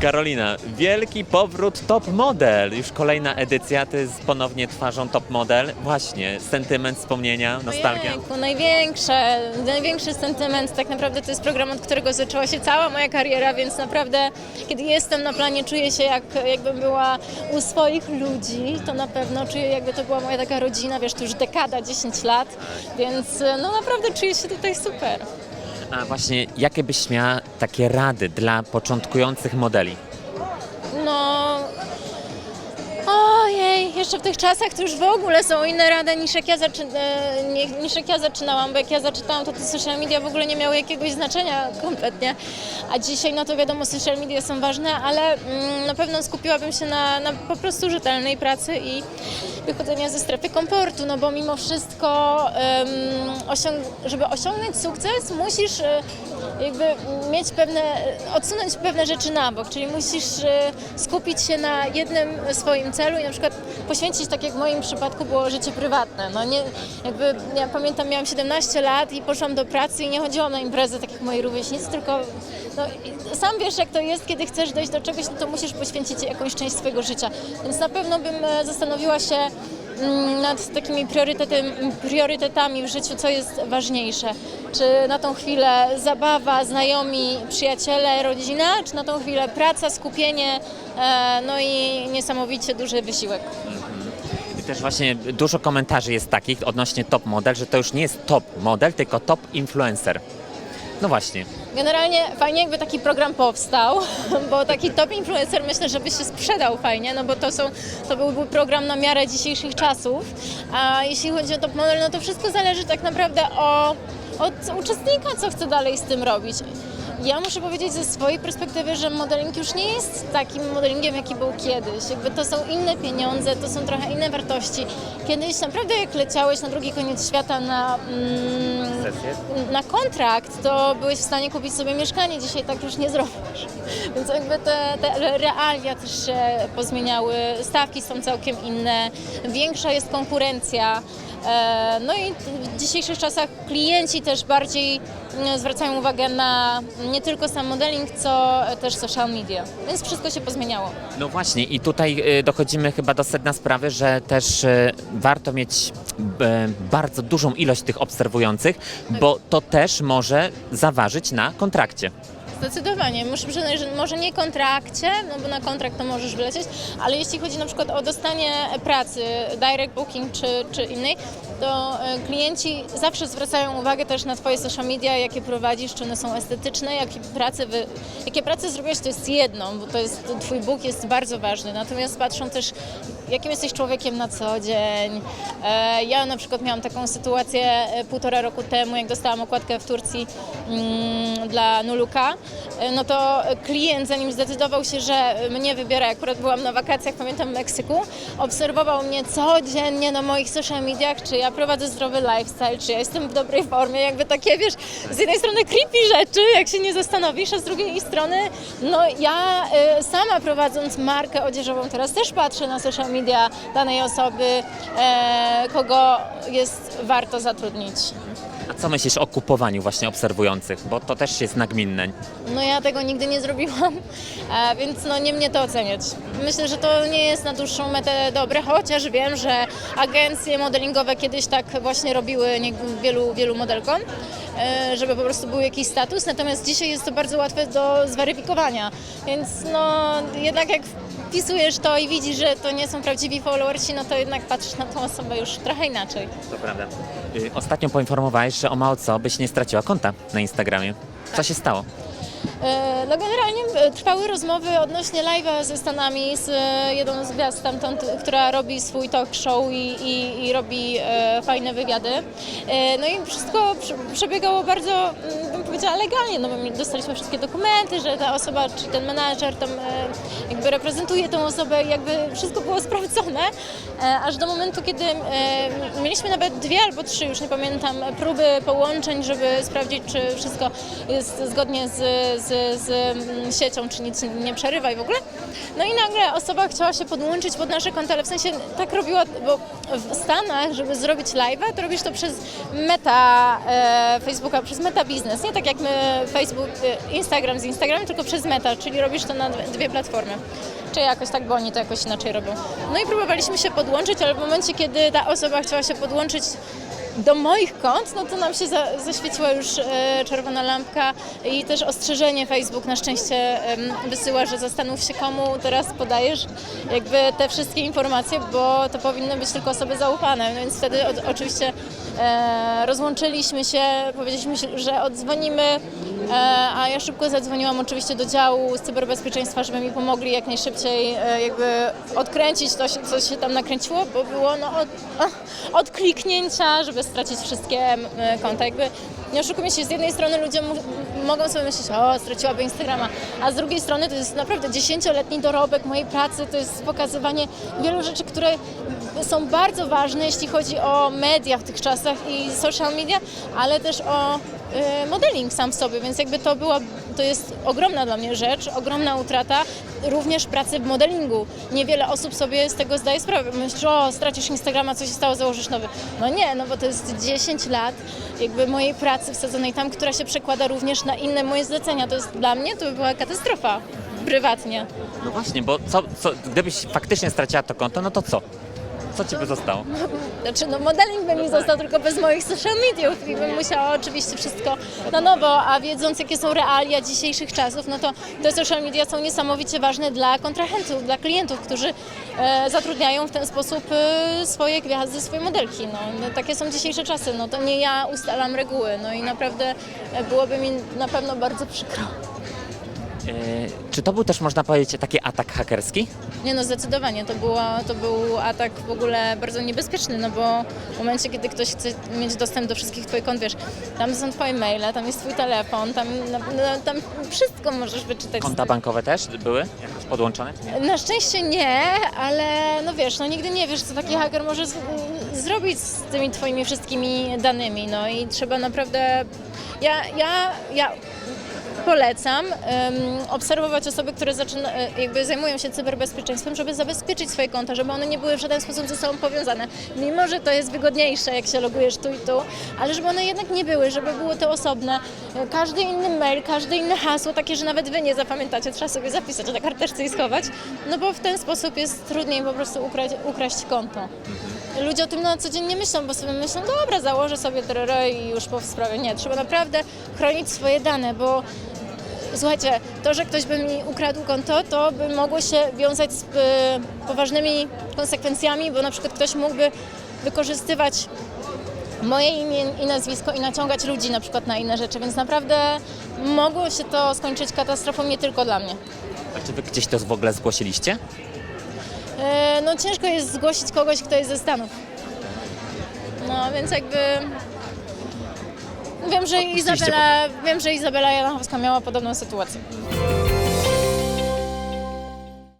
Karolina, wielki powrót Top Model. Już kolejna edycja, ty jest ponownie twarzą Top Model. Właśnie, sentyment, wspomnienia, nostalgia. Ojejku, największe, największy sentyment. Tak naprawdę to jest program, od którego zaczęła się cała moja kariera, więc naprawdę kiedy jestem na planie, czuję się jak, jakbym była u swoich ludzi. To na pewno czuję, jakby to była moja taka rodzina, wiesz, to już dekada, 10 lat, więc no naprawdę czuję się tutaj super. A właśnie, jakie byś miała takie rady dla początkujących modeli? No. Jeszcze w tych czasach to już w ogóle są inne rady niż jak ja, zaczy... e, niż jak ja zaczynałam, bo jak ja zaczynałam, to te social media w ogóle nie miały jakiegoś znaczenia kompletnie. A dzisiaj, no to wiadomo, social media są ważne, ale mm, na pewno skupiłabym się na, na po prostu rzetelnej pracy i wychodzenia ze strefy komfortu, no bo mimo wszystko, osiąg... żeby osiągnąć sukces, musisz e, jakby mieć pewne, odsunąć pewne rzeczy na bok, czyli musisz e, skupić się na jednym swoim celu i na przykład poświęcić, tak jak w moim przypadku było życie prywatne. No nie, jakby, ja pamiętam, miałam 17 lat i poszłam do pracy i nie chodziłam na imprezę tak jak moi rówieśnicy, tylko no, sam wiesz jak to jest, kiedy chcesz dojść do czegoś, no to musisz poświęcić jakąś część swojego życia. Więc na pewno bym e, zastanowiła się mm, nad takimi priorytetami w życiu, co jest ważniejsze. Czy na tą chwilę zabawa, znajomi, przyjaciele, rodzina, czy na tą chwilę praca, skupienie, e, no i niesamowicie duży wysiłek. I też właśnie dużo komentarzy jest takich odnośnie top model, że to już nie jest top model, tylko top influencer. No właśnie. Generalnie fajnie jakby taki program powstał, bo taki top influencer myślę, że by się sprzedał fajnie, no bo to są, to byłby program na miarę dzisiejszych czasów. A jeśli chodzi o top model, no to wszystko zależy tak naprawdę o, od uczestnika, co chce dalej z tym robić. Ja muszę powiedzieć ze swojej perspektywy, że modeling już nie jest takim modelingiem, jaki był kiedyś. Jakby to są inne pieniądze, to są trochę inne wartości. Kiedyś naprawdę jak leciałeś na drugi koniec świata na, mm, na kontrakt, to byłeś w stanie kupić sobie mieszkanie. Dzisiaj tak już nie zrobisz. Więc jakby te, te realia też się pozmieniały, stawki są całkiem inne, większa jest konkurencja. E, No i w dzisiejszych czasach klienci też bardziej zwracają uwagę na nie tylko sam modeling, co też social media. Więc wszystko się pozmieniało. No właśnie i tutaj y, dochodzimy chyba do sedna sprawy, że też y, warto mieć bardzo dużą ilość tych obserwujących, bo to też może zaważyć na kontrakcie. Zdecydowanie. Muszę przyznać, że może nie kontrakcie, no bo na kontrakt to możesz wylecieć, ale jeśli chodzi na przykład o dostanie pracy, direct booking czy, czy innej, to e, klienci zawsze zwracają uwagę też na Twoje social media, jakie prowadzisz, czy one są estetyczne, jakie prace, wy, jakie prace zrobiłeś, to jest jedno, bo to jest, Twój book jest bardzo ważny, natomiast patrzą też, jakim jesteś człowiekiem na co dzień. E, Ja na przykład miałam taką sytuację e, półtora roku temu, jak dostałam okładkę w Turcji mm, dla Nuluka, e, no to klient, zanim zdecydował się, że mnie wybiera, akurat byłam na wakacjach, pamiętam w Meksyku, obserwował mnie codziennie na moich social mediach, czy ja prowadzę zdrowy lifestyle, czy ja jestem w dobrej formie, jakby takie, wiesz, z jednej strony creepy rzeczy, jak się nie zastanowisz, a z drugiej strony, no ja sama prowadząc markę odzieżową teraz też patrzę na social media danej osoby, e, kogo jest warto zatrudnić. A co myślisz o kupowaniu właśnie obserwujących? Bo to też jest nagminne. No ja tego nigdy nie zrobiłam, więc no nie mnie to oceniać. Myślę, że to nie jest na dłuższą metę dobre, chociaż wiem, że agencje modelingowe kiedyś tak właśnie robiły wielu, wielu modelkom, e, żeby po prostu był jakiś status, natomiast dzisiaj jest to bardzo łatwe do zweryfikowania, więc no jednak jak wpisujesz to i widzisz, że to nie są prawdziwi followersi, no to jednak patrzysz na tą osobę już trochę inaczej. To prawda. Y, Ostatnio poinformowałeś, że o mało co byś nie straciła konta na Instagramie. Co się stało? E, No generalnie e, trwały rozmowy odnośnie live'a ze Stanami z e, jedną z gwiazd stamtąd, która robi swój talk show i, i, i robi fajne wywiady. No i wszystko prze- przebiegało bardzo, mm, bym powiedziała, legalnie, no bo my dostaliśmy wszystkie dokumenty, że ta osoba, czy ten menadżer tam jakby reprezentuje tą osobę, jakby wszystko było sprawdzone, aż do momentu, kiedy mieliśmy nawet dwie albo trzy, już nie pamiętam, próby połączeń, żeby sprawdzić, czy wszystko jest zgodnie z, z, z mm, siecią, czy nic nie przerywa i w ogóle. No i nagle osoba chciała się podłączyć pod nasze konta, ale w sensie tak robiła bo w Stanach, żeby zrobić live'a, to robisz to przez meta e, Facebooka, przez meta biznes. Nie tak jak my Facebook, e, Instagram z Instagram, tylko przez meta, czyli robisz to na dwie platformy. Czy jakoś tak, bo oni to jakoś inaczej robią. No i próbowaliśmy się podłączyć, ale w momencie, kiedy ta osoba chciała się podłączyć do moich kont, no to nam się za, zaświeciła już e, czerwona lampka i też ostrzeżenie Facebook na szczęście em, wysyła, że zastanów się komu teraz podajesz jakby te wszystkie informacje, bo to powinny być tylko osoby zaufane, no więc wtedy od, oczywiście e, rozłączyliśmy się, powiedzieliśmy, że odzwonimy, e, a ja szybko zadzwoniłam oczywiście do działu z cyberbezpieczeństwa, żeby mi pomogli jak najszybciej e, jakby odkręcić to, co się tam nakręciło, bo było no od, od kliknięcia, żeby stracić wszystkie e, konta. Jakby nie oszukujmy się, z jednej strony ludzie mogą sobie myśleć, o straciłaby Instagrama, a z drugiej strony to jest naprawdę dziesięcioletni dorobek mojej pracy, to jest pokazywanie wielu rzeczy, które są bardzo ważne, jeśli chodzi o media w tych czasach i social media, ale też o y, modeling sam w sobie, więc jakby to była, to jest ogromna dla mnie rzecz, ogromna utrata również pracy w modelingu. Niewiele osób sobie z tego zdaje sprawę. Myślisz, o stracisz Instagrama, co się stało, założysz nowy. No nie, no bo to jest 10 lat jakby mojej pracy wsadzonej tam, która się przekłada również na inne moje zlecenia. To jest dla mnie, to by była katastrofa prywatnie. No właśnie, bo co, co, gdybyś faktycznie straciła to konto, no to co? Co ci by zostało? Znaczy, no modeling by mi został tylko bez moich social mediów i bym musiała oczywiście wszystko na nowo, a wiedząc jakie są realia dzisiejszych czasów, no to te social media są niesamowicie ważne dla kontrahentów, dla klientów, którzy e, zatrudniają w ten sposób e, swoje gwiazdy, swoje modelki. No, no, takie są dzisiejsze czasy, no to nie ja ustalam reguły, no i naprawdę e, byłoby mi na pewno bardzo przykro. E, czy to był też, można powiedzieć, taki atak hakerski? Nie no, zdecydowanie. To, była, to był atak w ogóle bardzo niebezpieczny, no bo w momencie, kiedy ktoś chce mieć dostęp do wszystkich twoich kont, wiesz, tam są twoje maile, tam jest twój telefon, tam, no, no, tam wszystko możesz wyczytać. Konta bankowe też były jakoś podłączone? czy nie? Na szczęście nie, ale no wiesz, no nigdy nie wiesz, co taki haker może z, zrobić z tymi twoimi wszystkimi danymi, no i trzeba naprawdę, ja, ja, ja polecam em, obserwować osoby, które zaczyna, e, jakby zajmują się cyberbezpieczeństwem, żeby zabezpieczyć swoje konta, żeby one nie były w żaden sposób ze sobą powiązane. Mimo, że to jest wygodniejsze, jak się logujesz tu i tu, ale żeby one jednak nie były, żeby było to osobne. E, Każdy inny mail, każde inne hasło, takie, że nawet wy nie zapamiętacie, trzeba sobie zapisać na karteczce i schować, no bo w ten sposób jest trudniej po prostu ukraść, ukraść konto. Ludzie o tym na co dzień nie myślą, bo sobie myślą, dobra, założę sobie trrr i już po sprawie. Nie, trzeba naprawdę chronić swoje dane, bo Słuchajcie, to, że ktoś by mi ukradł konto, to by mogło się wiązać z y, poważnymi konsekwencjami, bo na przykład ktoś mógłby wykorzystywać moje imię i nazwisko i naciągać ludzi na przykład na inne rzeczy, więc naprawdę mogło się to skończyć katastrofą nie tylko dla mnie. A czy wy gdzieś to w ogóle zgłosiliście? E, no ciężko jest zgłosić kogoś, kto jest ze Stanów. No więc jakby... Wiem, że Izabela, wiem, że Izabela Janachowska miała podobną sytuację.